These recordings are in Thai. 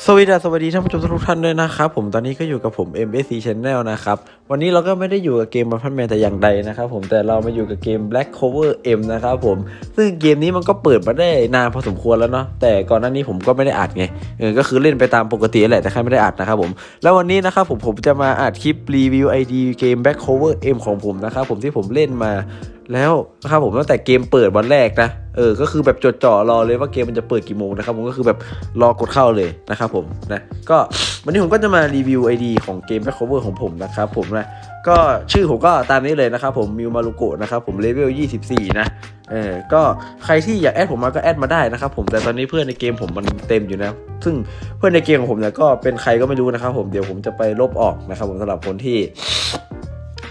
สวัสดีสวัสดีท่านผู้ชมทุกท่านด้วยนะครับผมตอนนี้ก็อยู่กับผม MSC Channel นะครับ วันนี้เราก็ไม่ได้อยู่กับเกม Batman Man แต่อย่างใดนะครับผมแต่เรามาอยู่กับเกม Black Cover M นะครับผมซึ่งเกมนี้มันก็เปิดมาได้นานพอสมควรแล้วเนาะแต่ก่อนหน้านี้ผมก็ไม่ได้อัดไงเออก็คือเล่นไปตามปกติแหละแต่แค่ไม่ได้อัดนะครับผมแล้ววันนี้นะครับผมผมจะมาอัดคลิปรีวิว ID เกม Black Cover M ของผมนะครับผมที่ผมเล่นมา แล้วนะครับผมตั้งแต่เกมเปิดวันแรกนะเออก็คือแบบจดจ่อรอเลยว่าเกมมันจะเปิดกี่โมงนะครับผมก็คือแบบรอกดเข้าเลยนะครับผมนะก็วันนี้ผมก็จะมารีวิว ID ของเกม Back Cover ของผมนะครับผมนะก็ชื่อผมก็ตามนี้เลยนะครับผมมิวมารุโกะนะครับผมเลเวล 24 นะเออก็ใครที่อยากแอดผมมาก็แอดมาได้นะครับผมแต่ตอนนี้เพื่อนในเกมผมมันเต็มอยู่นะซึ่งเพื่อนในเกมของผมเนี่ยก็เป็นใครก็ไม่รู้นะครับผมเดี๋ยวผมจะไปลบออกนะครับผมสำหรับคนที่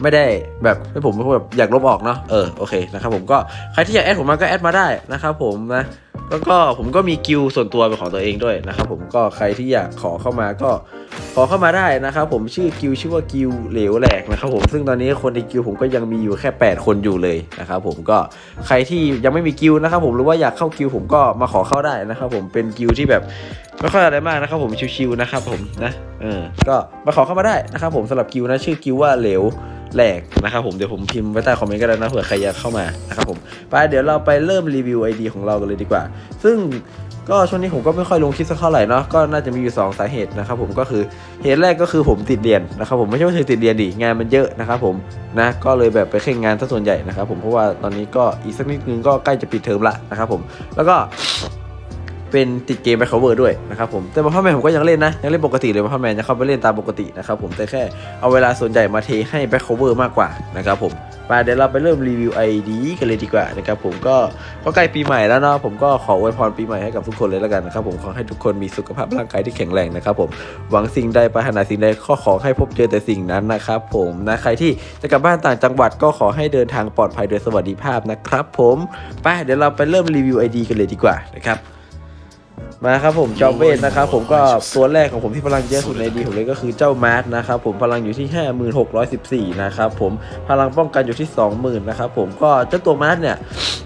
ไม่ได้แบบให้ผมแบบอยากลบออกเนาะเออโอเคนะครับผมก็ใครที่อยากแอดผมมาก็แอดมาได้นะครับผมนะแล้วก็ผมก็มีกิลส่วนตัวเป็นของตัวเองด้วยนะครับผมก็ใครที่อยากขอเข้ามาก็ขอเข้ามาได้นะครับผมชื่อกิลชื่อว่ากิลเหลวแหลกนะครับผมซึ่งตอนนี้คนในกิลผมก็ยังมีอยู่แค่ 8 คนอยู่เลยนะครับผมก็ใครที่ยังไม่มีกิลนะครับผมหรือว่าอยากเข้ากิลผมก็มาขอเข้าได้นะครับผมเป็นกิลที่แบบไม่ค่อยอะไรมากนะครับผมชิวๆนะครับผมนะเออก็มาขอเข้ามาได้นะครับผมสำหรับกิลนะชื่อกิลว่าเหลว แหลกนะครับผมเดี๋ยวผมพิมพ์ไว้ใต้คอมเมนต์ก็ได้นะเผื่อใครอยากเข้ามานะครับผมไปเดี๋ยวเราไปเริ่มรีวิว ID ของเรากันเลยดีกว่า ซึ่งก็ช่วงนี้ผมก็ไม่ค่อยลงคลิปสักเท่าไหร่เนาะก็น่าจะมีอยู่ 2 สาเหตุนะครับผมก็คือเหตุแรกก็คือผมติดเรียนนะครับผมไม่ใช่ว่าเธอติดเรียนดิงานมันเยอะนะครับผมนะก็เลยแบบไปเข่งงานซะส่วนใหญ่นะครับผมเพราะว่าตอนนี้ก็อีกสักนิดนึงก็ใกล้จะปิดเทอมละนะครับผมแล้วก็ เป็นติดเกมไป cover ด้วยนะครับผมแต่มาพ่อแมนผมก็ยังเล่นนะยังเล่นปกติเลยมาพ่อแมนจะเข้าไปเล่นตามปกตินะครับผมแต่แค่เอาเวลาส่วนใหญ่มาเทให้ back cover มากกว่านะครับผมมาเดี๋ยวเราไปเริ่มรีวิว ID กันเลยดีกว่านะครับผมก็ก็ใกล้ปีใหม่แล้วเนาะผมก็ขออวยพรปีใหม่ให้กับทุกคนเลยแล้วกันนะครับผมขอให้ทุกคนมีสุขภาพร่างกายที่แข็งแรงนะครับผมหวังสิ่งใดปรารถนาสิ่งใดก็ขอให้พบเจอแต่สิ่งนั้นนะครับผมนะใครที่จะกลับบ้านต่างจังหวัดก็ขอให้เดินทางปลอดภัยโดยสวัสดิภาพนะครับผมไปเดี๋ยวเราไปเริ่มรีวิว ID กันเลยดีกว่านะครับ มาครับผมจอมเวทนะครับผมก็ตัวแรกของผมที่พลังเยอะสุดในดีผมเลยก็คือเจ้ามาร์ทนะครับผมพลังอยู่ที่ 5614นะครับผมพลังป้องกันอยู่ที่ 20,000นะครับผมก็เจ้าตัวมาร์ทเนี่ย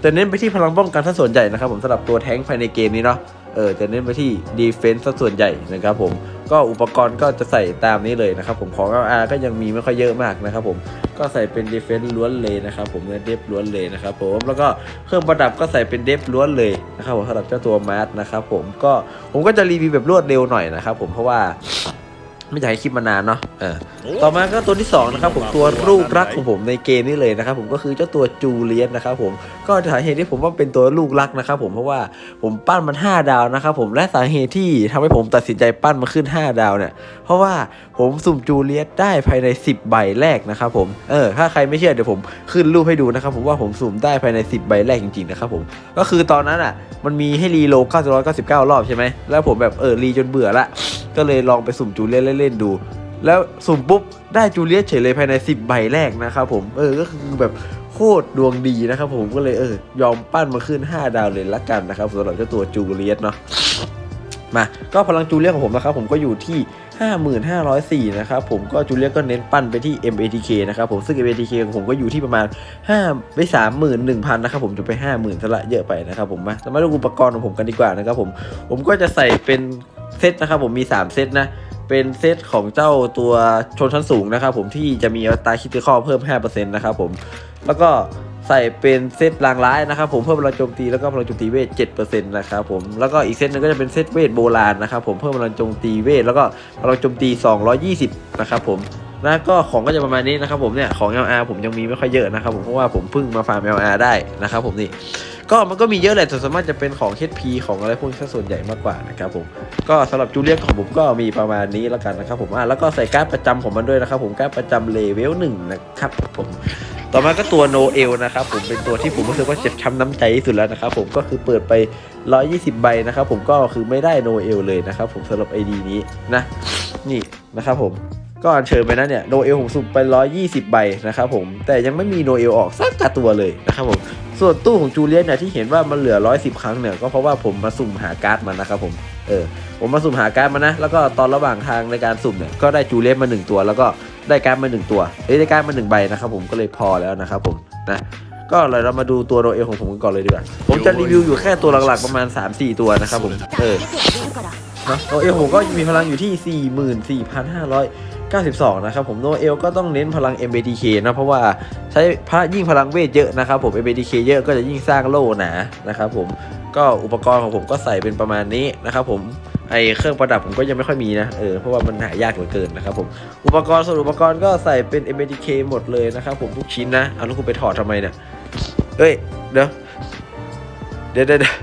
จะเน้นไปที่พลังป้องกันซะส่วนใหญ่นะครับผมสำหรับตัวแท้งภายในเกมนี้เนาะเออจะเน้นไปที่ดีเฟนซ์ซะส่วนใหญ่นะครับผม ก็อุปกรณ์ก็จะใส่ตามนี้เลยนะครับผมของ LR ก็ยังมีไม่ค่อยเยอะมากนะครับผมก็ใส่เป็นเดฟเฟนล้วนเลยนะครับผมเนื้อเดฟล้วนเลยนะครับผมแล้วก็เครื่องประดับก็ใส่เป็นเดฟล้วนเลยนะครับผมสำหรับเจ้าตัวมาร์ทนะครับผมก็ผมก็จะรีวิวแบบรวดเร็วหน่อยนะครับผมเพราะว่าไม่อยากให้คลิปมานานเนาะเออ ต่อมาก็ตัวที่2นะครับผมตัวลูกรักของผมในเกมนี้เลยนะครับผมก็คือเจ้าตัวจูเลียสนะครับผมก็สาเหตุที่ผมว่าเป็นตัวลูกรักนะครับผมเพราะว่าผมปั้นมัน 5 ดาวนะครับผมและสาเหตุที่ทำให้ผมตัดสินใจปั้นมันขึ้น 5 ดาวเนี่ยเพราะว่าผมสุ่มจูเลียสได้ภายใน 10 ใบแรกนะครับผมเออถ้าใครไม่เชื่อเดี๋ยวผมขึ้นรูปให้ดูนะครับผมว่าผมสุ่มได้ภายใน 10 ใบแรกจริงๆนะครับผมก็คือตอนนั้นอะมันมีให้รีโล999 รอบใช่ไหมแล้วผมแบบเออรีจนเบื่อละก็เลยลองไปสุ่มจูเลียสเล่นๆดู แล้วสุ่มปุ๊บได้จูเลียสเฉยเลยภายใน 10 ใบแรกนะครับผมเออก็คือแบบโคตรดวงดีนะครับผมก็เลยเออยอมปั้นมาขึ้น 5 ดาวเลยละกันนะครับสำหรับเจ้าตัวจูเลียสเนาะมาก็พลังจูเลียของผมนะครับผมก็อยู่ที่ 5504นะครับผมก็จูเลียก็เน้นปั้นไปที่ MATK นะครับผมซึ่ง MATK ของผมก็อยู่ที่ประมาณ5ไป31,000นะครับผมจะไป 50,000ซะละเยอะไปนะครับผมมาเรามาดูอุปกรณ์ของผมกันดีกว่านะครับผมผมก็จะใส่เป็นเซตนะครับผมมี 3 เซตนะ เป็นเซตของเจ้าตัวชนชั้นสูงนะครับผมที่จะมีอัตราคิติคอเพิ่ม 5%นะครับผมแล้วก็ใส่เป็นเซตลางร้ายนะครับผมเพิ่มพลังโจมตีแล้วก็พลังโจมตีเวท7%นะครับผมแล้วก็อีกเซตหนึงก็จะเป็นเซตเวทโบราณนะครับผมเพิ่มพลังโจมตีเวทแล้วก็พลังโจมตี 220 นะครับผมนะก็ของก็จะประมาณนี้นะครับผมเนี่ยของ LR ผมยังมีไม่ค่อยเยอะนะครับผมเพราะว่าผมเพิ่งมาฟาร์ม LR ได้นะครับผมนี่ ก็มันก็มีเยอะแหละแต่ส่วนมากจะเป็นของ HP ของอะไรพวกนี้ส่วนใหญ่มากกว่านะครับผมก็สำหรับจูเลียนของผมก็มีประมาณนี้แล้วกันนะครับผมอะแล้วก็ใส่การ์ดประจำของมันด้วยนะครับผมการ์ดประจำเลเวลหนึ่งนะครับผมต่อมาก็ตัวโนเอลนะครับผมเป็นตัวที่ผมรู้สึกว่าเจ็บช้ำน้ำใจที่สุดแล้วนะครับผมก็คือเปิดไป 120 ใบนะครับผมก็คือไม่ได้โนเอลเลยนะครับผมสำหรับ ID นี้นะนี่นะครับผมก็อัญเชิญไปนะเนี่ยโนเอลผมสุ่มไป 120 ใบนะครับผมแต่ยังไม่มีโนเอลออกสักตัวเลยนะครับผม ส่วนตู้ของจูเลียนเนี่ยที่เห็นว่ามันเหลือ 110 ครั้งเนี่ยก็เพราะว่าผมมาสุ่มหาการ์ดมันนะครับผมเออผมมาสุ่มหาการ์ดมานะ แล้วก็ตอนระหว่างทางในการสุ่มเนี่ยก็ได้จูเลียนมา 1 ตัว แล้วก็ได้การ์ดมา 1 ตัวเอ้ยได้การ์ดมา 1 ใบนะครับผมก็เลยพอแล้วนะครับผมนะก็เลยเรามาดูตัวโรเอลของผมกันก่อนเลยดีกว่า ผมจะรีวิวอยู่แค่ตัวหลักๆประมาณ 3-4 ตัวนะครับผมเออนาะโนเอลผมก็มีพลังอยู่ที่ 92 นะครับผมโนเอลก็ต้องเน้นพลัง MBDK นะเพราะว่าใช้พระยิ่งพลังเวทเยอะนะครับผม MBDK เยอะก็จะยิ่งสร้างโล่หนานะครับผมก็อุปกรณ์ของผมก็ใส่เป็นประมาณนี้นะครับผมไอเครื่องประดับผมก็ยังไม่ค่อยมีนะเออเพราะว่ามันหายากเหลือเกินนะครับผมอุปกรณ์ส่วนอุปกรณ์ก็ใส่เป็น MBDK หมดเลยนะครับผมทุกชิ้นนะเอาแล้วคุณไปถอดทำไมเนี่ยเฮ้ยเดี๋ยวเดี๋ยวเดี๋ยวเดี๋ยว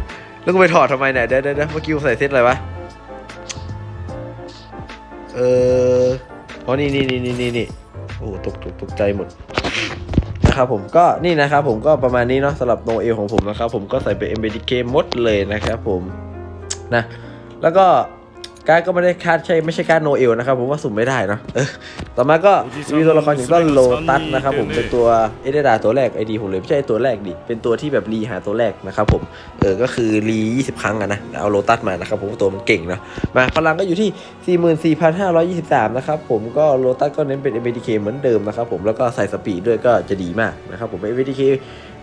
แล้วกูไปถอดทำไมเนี่ยเดี๋ยวเดี๋ยวเดี๋ยวเมื่อกี้ใส่เซตอะไรวะเออ อ๋อนี่นี่นี่นี่นี่นี่โอ้ตกตกตกใจหมดนะครับผมก็นี่นะครับผมก็ประมาณนี้เนาะสำหรับโนเอลของผมนะครับผมก็ใส่เป็น MBDK หมดเลยนะครับผมนะแล้วก็ การดก็ไม่ได้คาดใช่ไม่ใช่การโนเอลนะครับผมว่าสุ่มไม่ได้เนอะเออต่อมาก็มีตัวละครอย่างต้นโลตัสนะครับผมเป็นตัวเอเดดาตัวแรกไอดีผมเลยไม่ใช่ตัวแรกดิเป็นตัวที่แบบรีหาตัวแรกนะครับผมเออก็คือรี20 ครั้งอะนะเอาโลตัสมานะครับผมตัวมันเก่งเนาะมาพลังก็อยู่ที่ 44,523 นะครับผมก็โลตัสก็เน้นเป็น MBDK เหมือนเดิมนะครับผมแล้วก็ใส่สปีดด้วยก็จะดีมากนะครับผม MBDK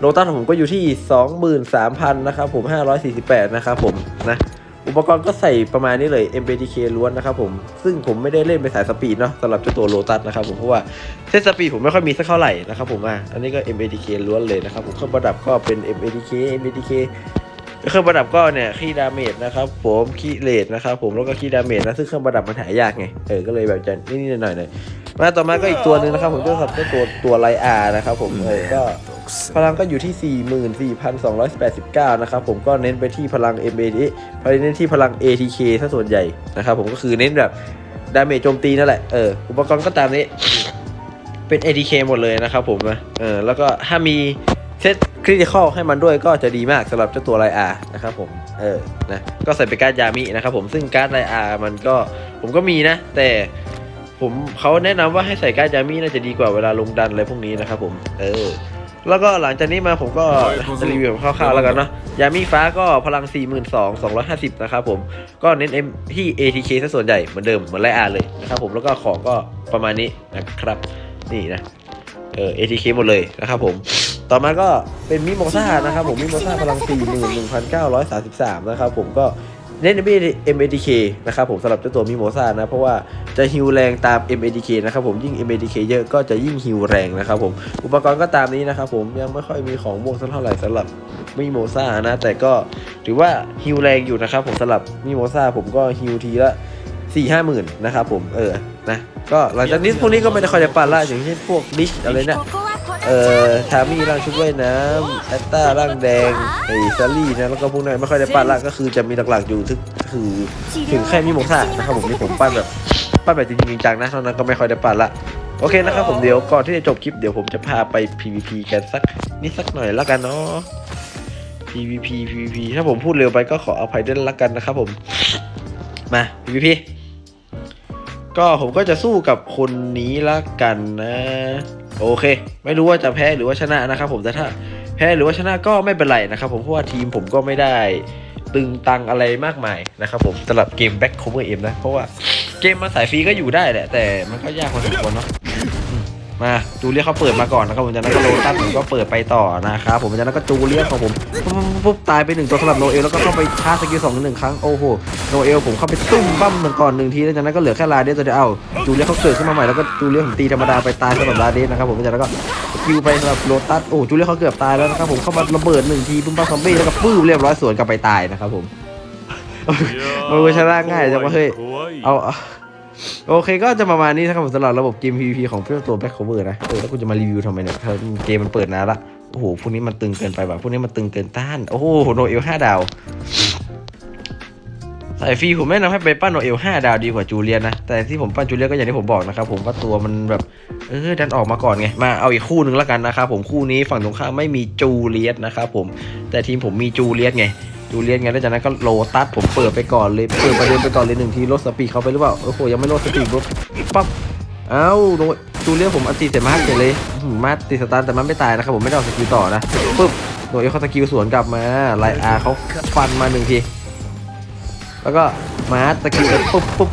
โลตัสของผมก็อยู่ที่ 23,000 นะครับผม 548 นะครับผมนะ อุปกรณ์ก็ใส่ประมาณนี้เลย MBDK ล้วนนะครับผม ซึ่งผมไม่ได้เล่นเป็นสายสปีดเนาะสำหรับเจ้าตัวโลตัสนะครับผม เพราะว่าเส้นสปีดผมไม่ค่อยมีสักเท่าไหร่นะครับผมอะอันนี้ก็ MBDK ล้วนเลยนะครับผมเครื่องประดับก็เป็น MBDK MBDK เครื่องประดับก็เนี่ยคีย์ดาเมจนะครับผมคีย์เลดนะครับผมแล้วก็คีย์ดาเมจนะซึ่งเครื่องประดับมันหายากไงเออก็เลยแบบจะนิดๆหน่อยๆหน่อยมาต่อมาก็อีกตัวหนึ่งนะครับผมเจ้าสัตว์เจ้าตัวตัวไลอาร์นะครับผมเออก็ พลังก็อยู่ที่ 44,289 นะครับผมก็เน้นไปที่พลัง m a d พลังเน้นที่พลัง ATK ถ้าส่วนใหญ่นะครับผมก็คือเน้นแบบดาเมจโจมตีนั่นแหละเอออุปกรณ์ก็ตามนี้เป็น ATK หมดเลยนะครับผมนะเออแล้วก็ถ้ามีเซตคริติคอลให้มันด้วยก็จะดีมากสำหรับเจ้าตัวไลอานะครับผม เออ นะ ก็ใส่เป็นการ์ดยามินะครับผม ซึ่งการ์ดไลอามันก็ ผมก็มีนะ แต่ผมเขาแนะนำว่าให้ใส่การ์ดยามิน่าจะดีกว่าเวลาลงดันอะไรพวกนี้นะครับผม เออ แล้วก็หลังจากนี้มาผมก็จะรีวิวคร่าวๆแล้วกันเนาะยามีฟ้าก็พลัง 42,250 นะครับผม ก็เน้น M ที่ ATK ซะส่วนใหญ่เหมือนเดิมเหมือนไลอาร์เลยนะครับผมแล้วก็ของก็ประมาณนี้นะครับ นี่นะเออ ATK หมดเลยนะครับผม ต่อมาก็เป็นมิโมซ่านะครับผมมิโมซ่าพลัง 41,933 นะครับผมก็ เน้น MADK นะครับผมสำหรับเจ้าตัวมิโมซานะ เพราะว่าจะฮิวแรงตาม MADK นะครับผมยิ่ง MADK เยอะก็จะยิ่งฮิวแรงนะครับผมอุปกรณ์ก็ตามนี้นะครับผมยังไม่ค่อยมีของม่วงสักเท่าไหร่สำหรับมิโมซานะ แต่ก็ถือว่าฮิวแรงอยู่นะครับผมสำหรับมิโมซ่าผมก็ฮิวทีละสี่ห้าหมื่นนะครับผมเออนะก็หลังจากนี้พวกนี้ก็ไม่ได้ค่อยจะปั่นละอย่างเช่นพวกดิชอะไรเนี่ย เอ่อทามี่ร่างชุดว่ายน้ำแอตตาร่างแดงไอซารี่นะแล้วก็พวกนั้นไม่ค่อยได้ปั้นละก็คือจะมีหลักๆอยู่ถึงคือถึงแค่มิโมซ่านะครับผมนี่ผมปั้นแบบปั้นแบบจริงๆจังนะเท่านั้นก็ไม่ค่อยได้ปั้นละโอเคนะครับผมเดี๋ยวก่อนที่จะจบคลิปเดี๋ยวผมจะพาไป PVP กันสักนิดสักหน่อยแล้วกันเนาะ PVP PVP ถ้าผมพูดเร็วไปก็ขออภัยด้วยละกันนะครับผมมา PVP ก็ผมก็จะสู้กับคนนี้ละกันนะ โอเค ไม่รู้ว่าจะแพ้หรือว่าชนะนะครับผมแต่ถ้าแพ้หรือว่าชนะก็ไม่เป็นไรนะครับผมเพราะว่าทีมผมก็ไม่ได้ตึงตังอะไรมากมายนะครับผมสำหรับเกม Back Cover M นะ เพราะว่าเกมมาสายฟรีก็อยู่ได้แหละ แต่มันก็ยากพอสมควรเนาะ มาจูเลียเขาเปิดมาก่อนนะครับผมจากนั้นก็โลตัสผมก็เปิดไปต่อนะครับผมจากนั้นก็จูเลียของผมปุ๊บปุ๊บปุ๊บตายไปหนึ่งตัวสำหรับโนเอลแล้วก็เข้าไปชาร์จสกิลสองหนึ่งครั้งโอ้โหโนเอลผมเข้าไปตุ้มบั้มหนึ่งก่อนหนึ่งทีแล้วจากนั้นก็เหลือแค่ลาเดสตัวเดียวเอาจูเลียเขาเกิดขึ้นมาใหม่แล้วก็จูเลียผมตีธรรมดาไปตายสำหรับลาเดสนะครับผมจากนั้นก็คิวไปสำหรับโลตัสโอ้จูเลียเขาเกือบตายแล้วนะครับผมเข้ามาระเบิดหนึ่งทีปุ้มป้าซอมบี้แล้วก็ปื้มเรียบร้อยสวนกลับไปตายนะครับผมมันชนะง่ายจังวะเฮ้ยเอา โอเคก็จะประมาณนี้นะครับผมสำหรับระบบเกม PVP ของเพื่อนตัว Back Cover นะเออแล้วกูจะมารีวิวทำไมเนี่ยเกมมันเปิดนานละโอ้โหพวกนี้มันตึงเกินไปว่ะพวกนี้มันตึงเกินต้าน โอ้โหโนเอลห้าดาวสายฟรีผมแนะนำให้ไปปั้นโนเอลห้าดาวดีกว่าจูเลียนนะ แต่ที่ผมปั้นจูเลียนก็อย่างที่ผมบอกนะครับผมว่าตัวมันแบบเออดันออกมาก่อนไง มาเอาอีกคู่หนึ่งแล้วกันนะครับผมคู่นี้ฝั่งตรงข้ามไม่มีจูเลียสนะครับผมแต่ทีมผมมีจูเลียสไง จูเลียสไงแล้วจากนั้นก็โลตัสผมเปิดไปก่อนเลยเปิดประเด็นไปก่อนเลยหนึ่งทีลดสปีดเขาไปหรือเปล่าโอ้โหยังไม่ลดสปีดปุ๊บปั๊บเอ้าโดนจูเลียสผมอันตีแต่มาร์กเลยมาร์กติดสตาร์แต่มันไม่ตายนะครับผมไม่ได้เอาสกิลต่อนะปุ๊บโดนเอลเขาสกิลสวนกลับมาไลอาเขาฟันมาหนึ่งทีแล้วก็มาร์กสกิลปุ๊บปุ๊บ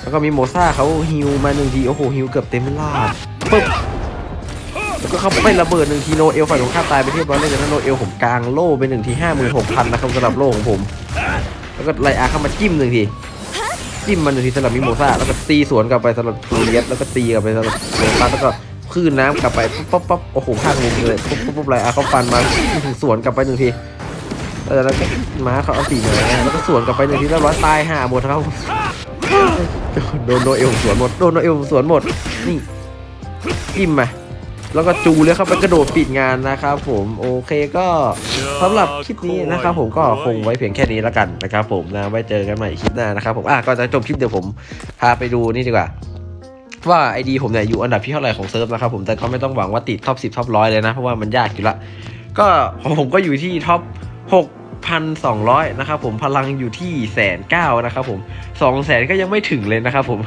แล้วก็มีโมซ่าเขาฮิวมาหนึ่งทีโอ้โหฮิวเกือบเต็มรอบปึ๊บ ก็เข้าไประเบิดหนึ่งทีโนเอลฝ่ายตรงข้ามตายไปเรียบร้อยเลยจากนั้นโนเอลผมกลางโล่ไปหนึ่งทีห้าหมื่นหกพันนะครับสำหรับโล่ของผม แล้วก็ไลอาเข้ามาจิ้มหนึ่งทีจิ้มมันหนึ่งทีสำหรับมิโมซ่าแล้วก็ตีสวนกลับไปสำหรับจูเลียสแล้วก็ตีกลับไปสำหรับเดนปัสแล้วก็คลื่นน้ำกลับไปปุ๊บปั๊บปั๊บโอ้โหพลาดมุมเลยปุ๊บปุ๊บปุ๊บไลอาเขาฟันมาสวนกลับไปหนึ่งทีแล้วก็ม้าเขาเอาตีมาแล้วก็สวนกลับไปหนึ่งทีแล้วร้อยตายห่าหมดครับโดนโนเอวผมสวนหมดโดนโนเอวผมสวนหมดนี่จิ้มมา แล้วก็จูเลยเข้าไปกระโดดปิดงานนะครับผมโอเคก็สำหรับคลิปนี้นะครับผมก็คงไว้เพียงแค่นี้แล้วกันนะครับผมนะไว้เจอกันใหม่คลิปหน้านะครับผมอะก่อนจะจบคลิปเดี๋ยวผมพาไปดูนี่ดีกว่าว่าไอดีผมเนี่ยอยู่อันดับที่เท่าไหร่ของเซิร์ฟนะครับผมแต่ก็ไม่ต้องหวังว่าติดท็อป10ท็อปร้อยเลยนะ เพราะว่ามันยากอยู่ละก็ของผมก็อยู่ที่ท็อป 6,200 นะครับผมพลังอยู่ที่แสนเก้านะครับผมสองแสนก็ยังไม่ถึงเลยนะครับผม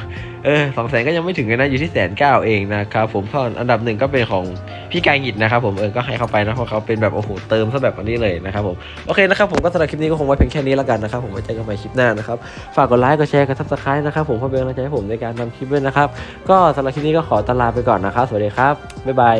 เออสองแสนก็ยังไม่ถึงเลยนะอยู่ที่แสนเก้าเองนะครับผมส่วนอันดับหนึ่งก็เป็นของพี่กายหงิดนะครับผมเออก็ให้เขาไปนะเพราะเขาเป็นแบบโอ้โหเติมซะแบบนี้เลยนะครับผมโอเคนะครับผมก็สำหรับคลิปนี้ก็คงไว้เพียงแค่นี้แล้วกันนะครับผมไว้เจอกันใหม่คลิปหน้านะครับฝากกดไลค์กดแชร์กดซับสไครต์นะครับผมเพื่อเป็นกำลังใจให้ผมในการทำคลิปด้วยนะครับก็สำหรับคลิปนี้ก็ขอตลาไปก่อนนะครับสวัสดีครับบ๊ายบาย